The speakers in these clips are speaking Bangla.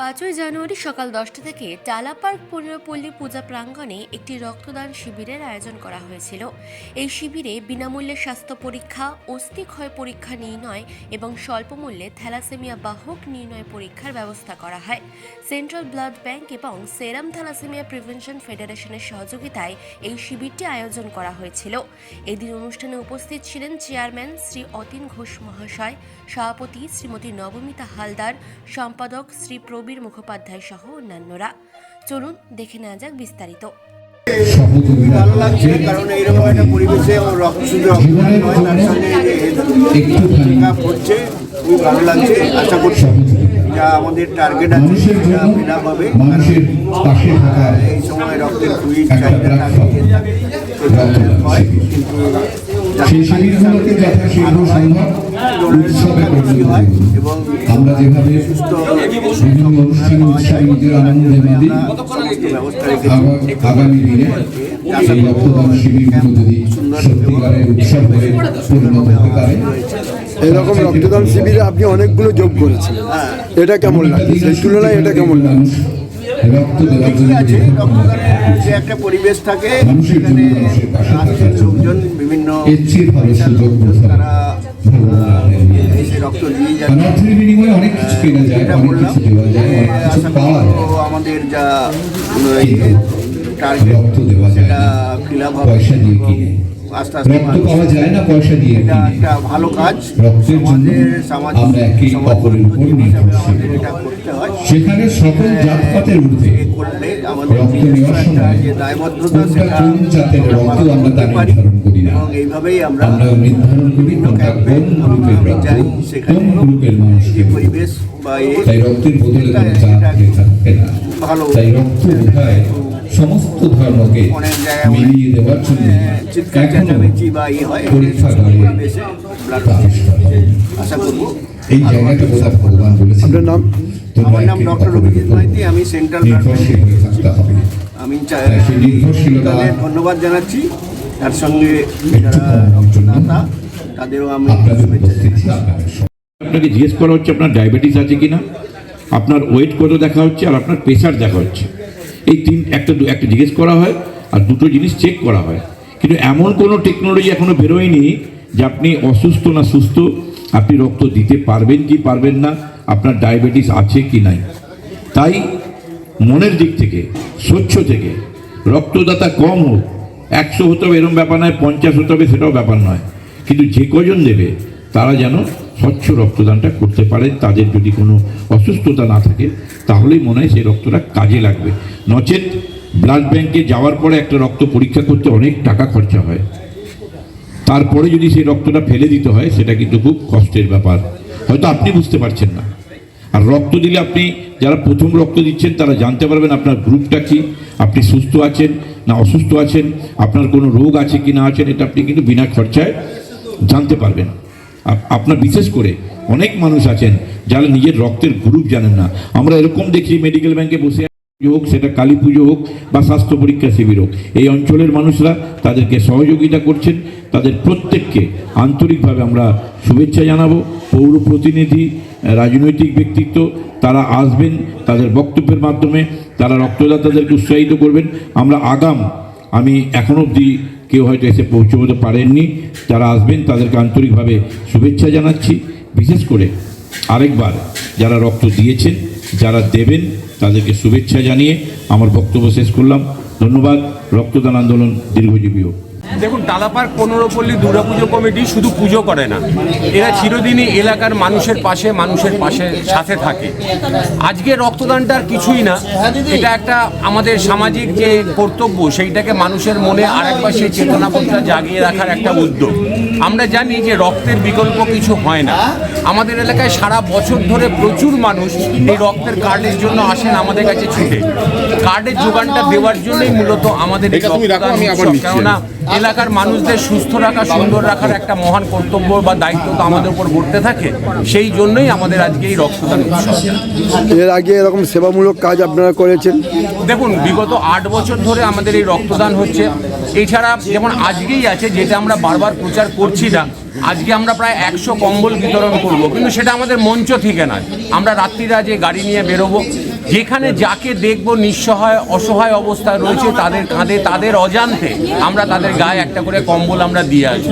পাঁচই জানুয়ারি সকাল দশটা থেকে টালা পার্ক পল্লী পূজা প্রাঙ্গণে একটি রক্তদান শিবিরের আয়োজন করা হয়েছিল। এই শিবিরে বিনামূল্যে স্বাস্থ্য পরীক্ষা অস্থিক্ষয় পরীক্ষা নির্ণয় এবং স্বল্পমূল্যে থ্যালাসেমিয়া বাহক নির্ণয় পরীক্ষার ব্যবস্থা করা হয়। সেন্ট্রাল ব্লাড ব্যাংক এবং সেরাম থ্যালাসেমিয়া প্রিভেনশন ফেডারেশনের সহযোগিতায় এই শিবিরটি আয়োজন করা হয়েছিল। এদিন অনুষ্ঠানে উপস্থিত ছিলেন চেয়ারম্যান শ্রী অতীন ঘোষ মহাশয়, সভাপতি শ্রীমতী নবমিতা হালদার, সম্পাদক শ্রী প্রবীর মুখোপাধ্যায় সহ অন্যান্যরা। চলুন দেখে নেওয়া যাক বিস্তারিত। ভালো লাগছে কারণ এইরকম একটা পরিবেশে ও রক্ত শুধু হচ্ছে খুবই ভালো লাগছে আশা করছি যা আমাদের টার্গেট আছে সেটা এই সময় রক্তের খুবই চাহিদা থাকে। হয় কিন্তু সেই শিবিরগুলোকে যথাশীঘ্র সম্ভব উৎসবে পরিণত আমরা যেভাবে বিভিন্ন অনুষ্ঠানে উৎসবে নিজের আনন্দে বাঁধি আগামী দিনে এই রক্তদান শিবিরগুলো যদি সত্যিকারের উৎসব হয়ে পরিণত হতে পারে এরকম রক্তদান শিবিরে আপনি অনেকগুলো যোগ করেছেন। এটা কেমন লাগে সেই তুলনায় এটা কেমন লাগে আছে যে একটা পরিবেশ থাকে সেখানে লোকজন বিভিন্ন তারা রক্ত অনেক কিছু কেনা যায় অনেক কিছু দেওয়া যায় করব আমাদের যা টার্গেট রক্ত দেওয়া যায় সেটা পয়সা দিয়ে কিনে। আস্তে আস্তে রক্ত পাওয়া যায় না পয়সা দিয়ে এটা একটা ভালো কাজ। রক্তের জন্য সামাজিক আমরা একে অপরের উপর নির্ভরশীল। হয়। সেখানে সকল জাতপাতের ঊর্ধ্বে রক্ত নেওয়ার সময় কোনটা কোন জাতের রক্ত আমরা তা নির্ধারণ করি না। এবং এইভাবেই আমরা নির্ধারণ করি কোনটা কোন গ্রুপের রক্ত কোন গ্রুপের মানুষকে তাই রক্তের বদলে কোনো জাত এটা থাকে না। ভালো তাই রক্ত বোধহয় সমস্ত ধর্মকে মিলিয়ে দেওয়ার জন্য এখনও চেঁচামেচি বা ই হয় পরীক্ষাগারে। আশা করব। এই জায়গাটা বোধহয় ভগবান বলেছেন। আপনার নাম? আমার নাম ডক্টর অভিজিৎ মাইতি আমি সেন্ট্রাল আমি চাই তাই নির্ভরশীলতা ধন্যবাদ জানাচ্ছি। তার সঙ্গে যারা তাদেরও আমি। আপনাকে জিজ্ঞেস করা হচ্ছে আপনার ডায়াবেটিস আছে কিনা? আপনার ওয়েট কত দেখা হচ্ছে? আর আপনার প্রেশার দেখা হচ্ছে? এই তিন, একটা একটা জিজ্ঞেস করা হয় আর দুটো জিনিস চেক করা হয়। কিন্তু এমন কোনো টেকনোলজি এখনও বেরোয়নি যে আপনি অসুস্থ না সুস্থ, আপনি রক্ত দিতে পারবেন কি পারবেন না, আপনার ডায়াবেটিস আছে কি নাই। তাই মনের দিক থেকে, স্বচ্ছ থেকে, রক্তদাতা কম হোক, একশো হতে হবে এরকম ব্যাপার নয়, পঞ্চাশ হতে হবে সেটাও ব্যাপার নয়। কিন্তু যে কজন দেবে তারা যেন স্বচ্ছ রক্তদানটা করতে পারে, তাদের যদি কোনো অসুস্থতা না থাকে, তাহলেই মনে হয় সেই রক্তটা কাজে লাগবে। নচেত ব্লাড ব্যাংকে যাওয়ার পরে একটা রক্ত পরীক্ষা করতে অনেক টাকা খরচা হয়। তারপরে যদি সেই রক্তটা ফেলে দিতে হয়, সেটা কিন্তু খুব কষ্টের ব্যাপার। হয়তো আপনি বুঝতে পারছেন না। আর রক্ত দিলে আপনি যারা প্রথম রক্ত দিচ্ছেন, তারা জানতে পারবেন আপনার গ্রুপটা কি, আপনি সুস্থ আছেন না অসুস্থ আছেন, আপনার কোনো রোগ আছে কি না আছেন, এটা আপনি কিন্তু বিনা খরচায় জানতে পারবেন। আপনার বিশেষ করে অনেক মানুষ আছেন যারা নিজের রক্তের গ্রুপ জানেন না। আমরা এরকম দেখি মেডিকেল ব্যাংকে বসে হোক, সেটা কালী পুজো হোক বা স্বাস্থ্য পরীক্ষা শিবির হোক। এই অঞ্চলের মানুষরা তাদেরকে সহযোগিতা করছেন। তাদের প্রত্যেককে আন্তরিকভাবে আমরা শুভেচ্ছা জানাব। পৌর প্রতিনিধি, রাজনৈতিক ব্যক্তিত্ব, তারা আসবেন, তাদের বক্তব্যের মাধ্যমে তারা রক্তদাতাদেরকে উৎসাহিত করবেন। আমরা আগাম, আমি এখন অবধি কেউ হয়তো এসে পৌঁছতে পারেননি। যারা আসবেন, তাদেরকে আন্তরিকভাবে শুভেচ্ছা জানাচ্ছি। বিশেষ করে আরেকবার যারা রক্ত দিয়েছেন, যারা দেবেন, তাদেরকে শুভেচ্ছা জানিয়ে আমার বক্তব্য শেষ করলাম। ধন্যবাদ। রক্তদান আন্দোলন দীর্ঘজীবী হোক। দেখুন টালাপার্ক পনেরোপল্লী দুর্গাপুজো কমিটি শুধু পুজো করে না। এরা চিরদিনই এলাকার মানুষের পাশে মানুষের পাশে সাথে থাকে। আজকে রক্তদানটার কিছুই না। এটা একটা আমাদের সামাজিক যে কর্তব্য সেইটাকে মানুষের মনে আরেকবার সেই চেতনাবোধটা জাগিয়ে রাখার একটা উদ্যোগ। আমরা জানি যে রক্তের বিকল্প কিছু হয় না। আমাদের এলাকায় সারা বছর ধরে প্রচুর মানুষ এই রক্তের কার্ডের জন্য আসেন আমাদের কাছে ছুটে। কার্ডের যোগানটা দেওয়ার জন্যই মূলত আমাদের এই রক্তদান কেননা এলাকার মানুষদের সুস্থ রাখা সুন্দর রাখার একটা মহান কর্তব্য বা দায়িত্ব তো আমাদের উপর বর্তে থাকে সেই জন্যই আমাদের আজকে এই রক্তদান উৎসব। এর আগে এরকম সেবামূলক কাজ আপনারা করেছেন? দেখুন বিগত আট বছর ধরে আমাদের এই রক্তদান হচ্ছে। এছাড়া যেমন আজকেই আছে যেটা আমরা বারবার প্রচার করছি না আজকে আমরা প্রায় একশো কম্বল বিতরণ করব। কিন্তু সেটা আমাদের মঞ্চ থেকে নয়। আমরা রাত্রিরা যে গাড়ি নিয়ে বেরোবো যেখানে যাকে দেখব নিঃসহায় অসহায় অবস্থায় রয়েছে তাদের কাঁধে তাদের অজান্তে আমরা তাদের গায়ে একটা করে কম্বল আমরা দিয়ে আসি।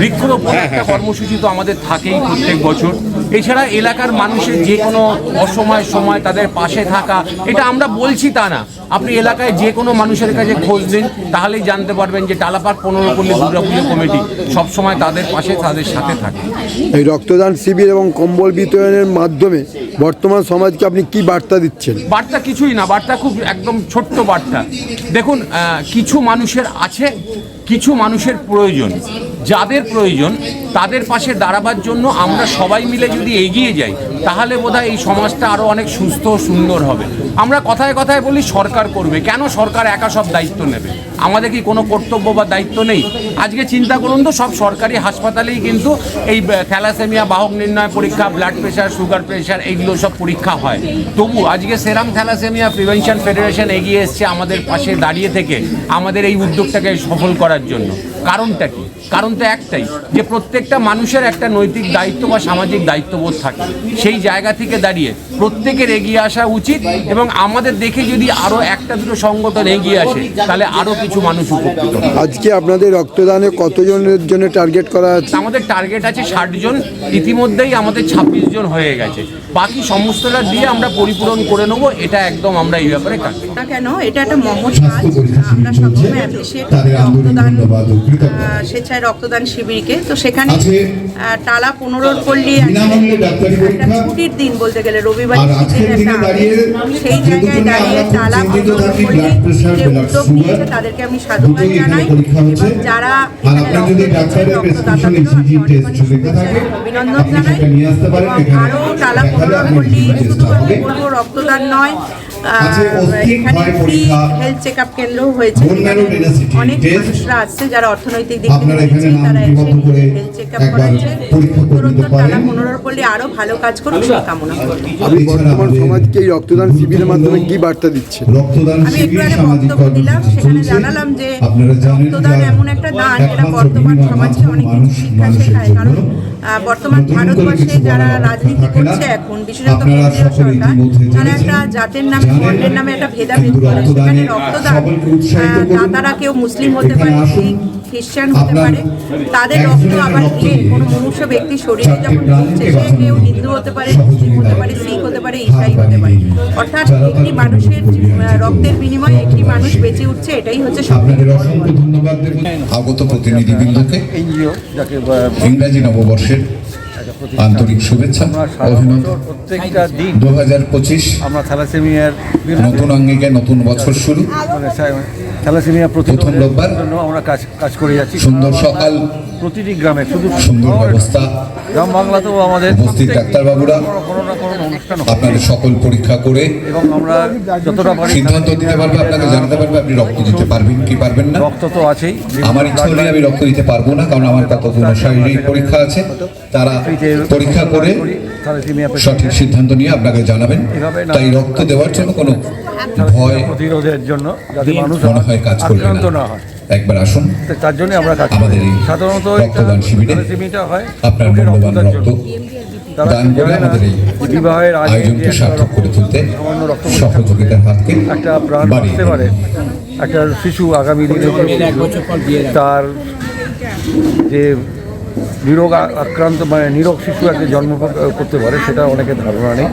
বৃক্ষরোপণ একটা কর্মসূচি তো আমাদের থাকেই প্রত্যেক বছর। এছাড়া এলাকার মানুষের যে কোনো অসময় সময় তাদের পাশে থাকা এটা আমরা বলছি তা না। আপনি এলাকায় যে কোনো মানুষের কাছে খোঁজ দিন তাহলেই জানতে পারবেন যে টালাপাক পনেরো পল্লী দুর্গাপুজো কমিটি সবসময় তাদের পাশে তাদের সাথে থাকে। এই রক্তদান শিবির এবং কম্বল বিতরণের মাধ্যমে বর্তমান সমাজকে আপনি কি বার্তা দিচ্ছেন? বার্তা কিছুই না বার্তা খুব একদম ছোট্ট বার্তা। দেখুন কিছু মানুষের আছে কিছু মানুষের প্রয়োজন, যাদের প্রয়োজন, তাদের পাশে দাঁড়াবার জন্য আমরা সবাই মিলে যদি এগিয়ে যাই, তাহলে বোধহয় এই সমাজটা আরও অনেক সুস্থ সুন্দর হবে। আমরা কথায় কথায় বলি সরকার করবে। কেন সরকার একা সব দায়িত্ব নেবে? আমাদের কি কোনো কর্তব্য বা দায়িত্ব নেই? আজকে চিন্তা করুন তো, সব সরকারি হাসপাতালেই কিন্তু এই থ্যালাসেমিয়া, বাহক নির্ণয় পরীক্ষা ব্লাড প্রেশার সুগার প্রেশার এইগুলো সব পরীক্ষা হয়। তবু আজকে সেরাম থ্যালাসেমিয়া প্রিভেনশন ফেডারেশন এগিয়ে এসছে আমাদের পাশে দাঁড়িয়ে থেকে আমাদের এই উদ্যোগটাকে সফল করার জন্য। কারণটা কি? কারণ তো একটাই যে প্রত্যেকটা মানুষের একটা নৈতিক দায়িত্ব বা সামাজিক দায়িত্ববোধ থাকে। সেই জায়গা থেকে দাঁড়িয়ে প্রত্যেকের এগিয়ে আসা উচিত এবং আমাদের দেখে যদি আরও একটা দুটো সংগঠন এগিয়ে আসে তাহলে আরও কিছু মানুষ উপকৃত আজকে আপনাদের রক্তদানে কতজনের জন্য টার্গেট করা আছে? আমাদের টার্গেট আছে ষাট জন ইতিমধ্যেই আমাদের ছাব্বিশ জন হয়ে গেছে। বাকি সমস্তটা দিয়ে আমরা পরিপূরণ করে নেব এটা একদম আমরা এই ব্যাপারে কাজ কেন? এটা একটা মহৎ কাজ। আমরা সবসময় অ্যাপ্রিসিয়েট রক্তদান স্বেচ্ছায় রক্তদান শিবিরকে। তো সেখানে টালা পনেরোর পল্লী একটা। ছুটির দিন বলতে গেলে রবিবার আর আজকের একটা দিনে দাঁড়িয়ে সেই জায়গায় দাঁড়িয়ে টালা পনেরোর পল্লী যে উদ্যোগ নিয়েছে তাদেরকে আমি সাধুবাদ জানাই। এবং যারা এখানে অভিনন্দন জানাই। নিয়ে আসতে পারেন, এখানে আরও টালা পনেরোর পল্লী শুধু রক্তদান নয়। পরীক্ষা, হেলথ চেক আপ হয়েছে। অনেক test। মানুষরা আসছে যারা অর্থনৈতিক দিক আপনারা থেকে পিছিয়ে, তারা এসে চেক আপ করাচ্ছে ভালো কাজ করুক সেই কামনা করি। আপনি বর্তমান সমাজকে এই রক্তদান শিবিরের মাধ্যমে কি বার্তা দিচ্ছেন রক্তদান আমি একটু আগে বক্তব্য দিলাম সেখানে জানালাম যে রক্তদান এমন একটা দান যেটা একমাত্র বর্তমান সমাজকে অনেক কিছু শিক্ষা শেখায়। কারণ বর্তমান ভারতবর্ষে যারা রাজনীতি করছে এখন বিশেষত কেন্দ্রীয় সরকার তারা একটা জাতের নামে। বর্ণের নামে একটা ভেদাভেদ করে সেখানে রক্তদান। দাতারা কেউ মুসলিম হতে পারে শিখ খ্রিস্টান হতে পারে তাদের রক্ত আবার গিয়ে কোনো মনুষ্য ব্যক্তির শরীরে যখন ঢুকছে সে কেউ হিন্দু হতে পারে মুসলিম হতে পারে শিখ হতে পারে ইসাই হতে পারে। অর্থাৎ একটি মানুষের রক্তের বিনিময়ে একটি মানুষ বেঁচে উঠছে এটাই হচ্ছে সব আপনাদের অসংখ্য ধন্যবাদ দেব। আগত প্রতিনিধিবৃন্দকে। এনজিও যাকে ইংরাজি নববর্ষের আন্তরিক শুভেচ্ছা অভিনন্দন বছর প্রত্যেকটা দিন দু হাজার পঁচিশ আমরা থ্যালাসেমিয়ার নতুন আঙ্গিকে নতুন বছর শুরু। মানে থ্যালাসেমিয়া প্রথম রোববার। জন্য আমরা কাজ কাজ করে যাচ্ছি। সুন্দর সকাল প্রতিটি গ্রামে শুধু সুন্দর ব্যবস্থা। গ্রাম বাংলাতেও আমাদের উপস্থিত ডাক্তারবাবুরা কোনো না কোনো অনুষ্ঠান। আপনাদের সকল পরীক্ষা করে এবং আমরা যতটা পারি সিদ্ধান্ত দিতে পারবে আপনাকে জানাতে পারবে আপনি রক্ত দিতে পারবেন কি পারবেন না। রক্ত তো আছেই। আমার ইচ্ছা হলে আমি রক্ত দিতে পারব না কারণ আমার কতগুলো শারীরিক পরীক্ষা আছে। তারা পরীক্ষা করে। সঠিক সিদ্ধান্ত নিয়ে আপনাকে জানাবেন। তাই রক্ত দেওয়ার জন্য কোনো ভয় প্রতিরোধের জন্য যাতে মানুষ মনে হয় কাজ করবে না। হয়। একবার আসুন। তো তার জন্য আমরা কাজ করি। আমাদের এই সাধারণত রক্তদান শিবিরে হয় আপনার মূল্যবান রক্ত দান করে আমাদের এই বিবাহের আয়োজনকে সার্থক করে তুলতে সহযোগিতার হাতকে একটা প্রাণ দিন। পারে। একটা শিশু আগামী দিনে তার যে নিরোগ আক্রান্ত মানে নিরোগ শিশু একটা জন্ম করতে পারে সেটা অনেকের ধারণা নেই।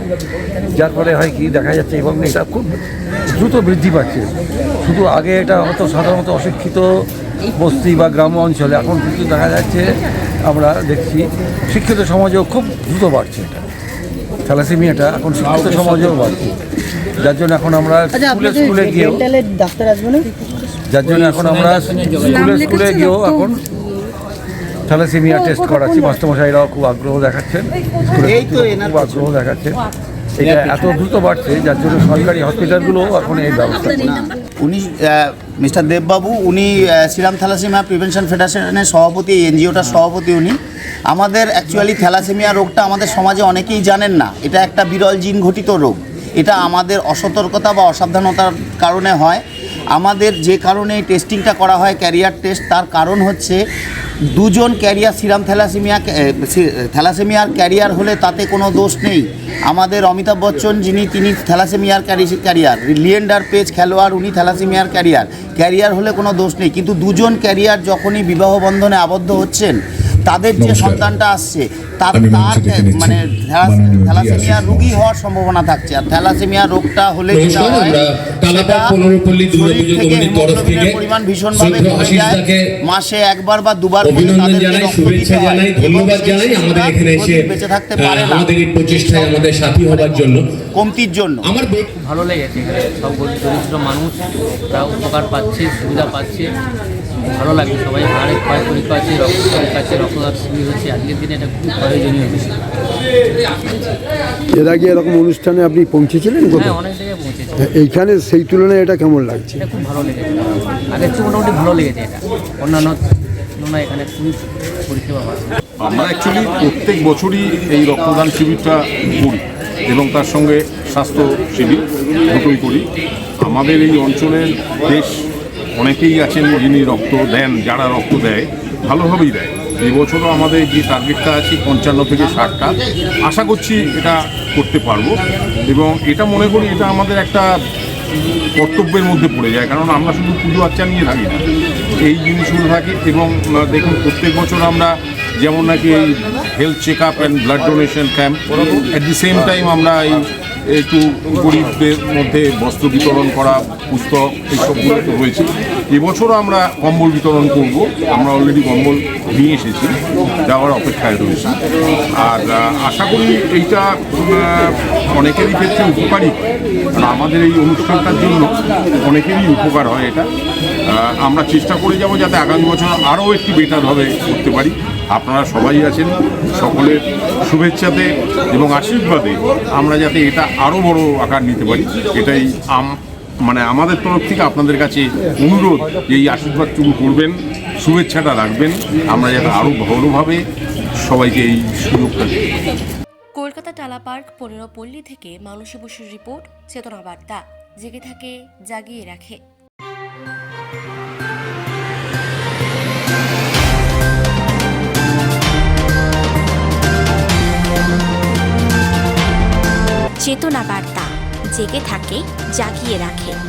যার ফলে হয় কি দেখা যাচ্ছে এবং এটা খুব দ্রুত বৃদ্ধি পাচ্ছে। শুধু আগে এটা হতো সাধারণত অশিক্ষিত বস্তি বা গ্রাম অঞ্চলে এখন কিন্তু দেখা যাচ্ছে আমরা দেখছি শিক্ষিত সমাজেও খুব দ্রুত বাড়ছে এটা। থ্যালাসেমিয়াটা এখন শিক্ষিত সমাজেও বাড়ছে। যার জন্য এখন আমরা স্কুলে স্কুলে গিয়েও ডাক্তার আসবে না? যার জন্য এখন আমরা স্কুলে স্কুলে গিয়েও এখন থ্যালাসেমিয়া টেস্ট করাচ্ছি। মাস্টারমশাইরাও খুব আগ্রহ দেখাচ্ছেন। খুব আগ্রহ দেখাচ্ছেন। এটা এত দ্রুত বাড়ছে যার জন্য সরকারি হসপিটালগুলো এখন এই ব্যবস্থা উনি মিস্টার দেববাবু উনি শ্রীরাম থ্যালাসেমিয়া প্রিভেনশন ফেডারেশনের সভাপতি এই এনজিওটার সভাপতি উনি। আমাদের অ্যাকচুয়ালি থ্যালাসেমিয়া রোগটা আমাদের সমাজে অনেকেই জানেন না। এটা একটা বিরল জিন ঘটিত রোগ। এটা আমাদের অসতর্কতা বা অসাবধানতার কারণে হয়। আমাদের যে কারণে এই টেস্টিংটা করা হয় ক্যারিয়ার টেস্ট তার কারণ হচ্ছে দুজন ক্যারিয়ার সিরাম থ্যালাসেমিয়া থ্যালাসেমিয়ার ক্যারিয়ার হলে তাতে কোনো দোষ নেই। আমাদের অমিতাভ বচ্চন যিনি তিনি থ্যালাসেমিয়ার ক্যারিয়ার। লিয়েন্ডার পেজ খেলোয়াড় উনি থ্যালাসেমিয়ার ক্যারিয়ার। ক্যারিয়ার হলে কোনো দোষ নেই। কিন্তু দুজন ক্যারিয়ার যখনই বিবাহ বন্ধনে আবদ্ধ হচ্ছেন তাদের যে সন্তানটা আসছে তার তার মানে থ্যালাসেমিয়া রোগী হওয়ার সম্ভাবনা থাকছে। আর থ্যালাসেমিয়া রোগটা হলে যেটা হয়, সেটা শরীর থেকে হেমোগ্লোবিনের পরিমাণ ভীষণভাবে কমে যায়। মাসে একবার বা দুবার করে তাদেরকে রক্ত দিতে হয়। এবং বেঁচে থাকতে পারে না। আমাদের এই প্রচেষ্টায় আমাদের সাথী হবার জন্য। কমতির জন্য। আমার ভালো লেগেছে এখানে। সব দরিদ্র মানুষ তারা উপকার পাচ্ছে সুবিধা পাচ্ছে। ভালো লাগছে। সবাই হাড়ে ক্ষয় পরীক্ষা আছে রক্ত পরীক্ষা আছে রক্তদান শিবির হচ্ছে। আজকের দিনে এটা খুব প্রয়োজনীয় বিষয়। এর আগে এরকম অনুষ্ঠানে আপনি পৌঁছেছিলেন হ্যাঁ কোথাও অনেক জায়গায় পৌঁছেছে। এইখানে সেই তুলনায় এটা কেমন লাগছে? এটা খুব ভালো লেগেছে। আগের চেয়ে মোটামুটি ভালো লেগেছে এটা। অন্যান্য তুলনায় এখানে খুবই পরিষেবা ভালো আমরা অ্যাকচুয়ালি প্রত্যেক বছরই এই রক্তদান শিবিরটা করি এবং তার সঙ্গে স্বাস্থ্য শিবির দুটোই করি। আমাদের এই অঞ্চলের বেশ অনেকেই আছেন যিনি রক্ত দেন যারা রক্ত দেয় ভালোভাবেই দেয়। এই বছরও আমাদের যে টার্গেটটা আছে পঞ্চান্ন থেকে ষাটটা, আশা করছি এটা করতে পারব। এবং এটা মনে করি এটা আমাদের একটা কর্তব্যের মধ্যে পড়ে যায়, কারণ আমরা শুধু পুজো আচ্চা নিয়ে থাকি না। এই জিনিসগুলো থাকে এবং দেখুন, প্রত্যেক বছর আমরা যেমন নাকি এই health check up and blood donation camp at the same time আমরা এই একটু গরিবদের মধ্যে বস্ত্র বিতরণ করা, পুস্তক, এইসবগুলো রয়েছে। এবছরও আমরা কম্বল বিতরণ করব। আমরা অলরেডি কম্বল নিয়ে এসেছি, যাওয়ার অপেক্ষায় রয়েছি। আর আশা করি এইটা অনেকেরই ক্ষেত্রে উপকারী। আর আমাদের এই অনুষ্ঠানটার জন্য অনেকেরই উপকার হয় এটা। আমরা চেষ্টা করে যাব যাতে আগামী বছর আরও একটু বেটারভাবে করতে পারি। আপনারা সবাই আছেন, সকলের শুভেচ্ছাতে এবং আশীর্বাদে আমরা যাতে এটা আরও বড় আকার নিতে পারি। এটাই আম মানে আমাদের তরফ থেকে আপনাদের কাছে অনুরোধ যে এই আশীর্বাদটুকু করবেন, শুভেচ্ছাটা রাখবেন। আমরা যাতে আরও ভালোভাবে সবাইকে এই সুযোগটা কলকাতা টালা পার্ক, পনেরো পল্লী থেকে মানসী বসুর রিপোর্ট, চেতনা বার্তা। জেগে থাকে, জাগিয়ে রাখে। চেতনা বার্তা। জেগে থাকে জাগিয়ে রাখে।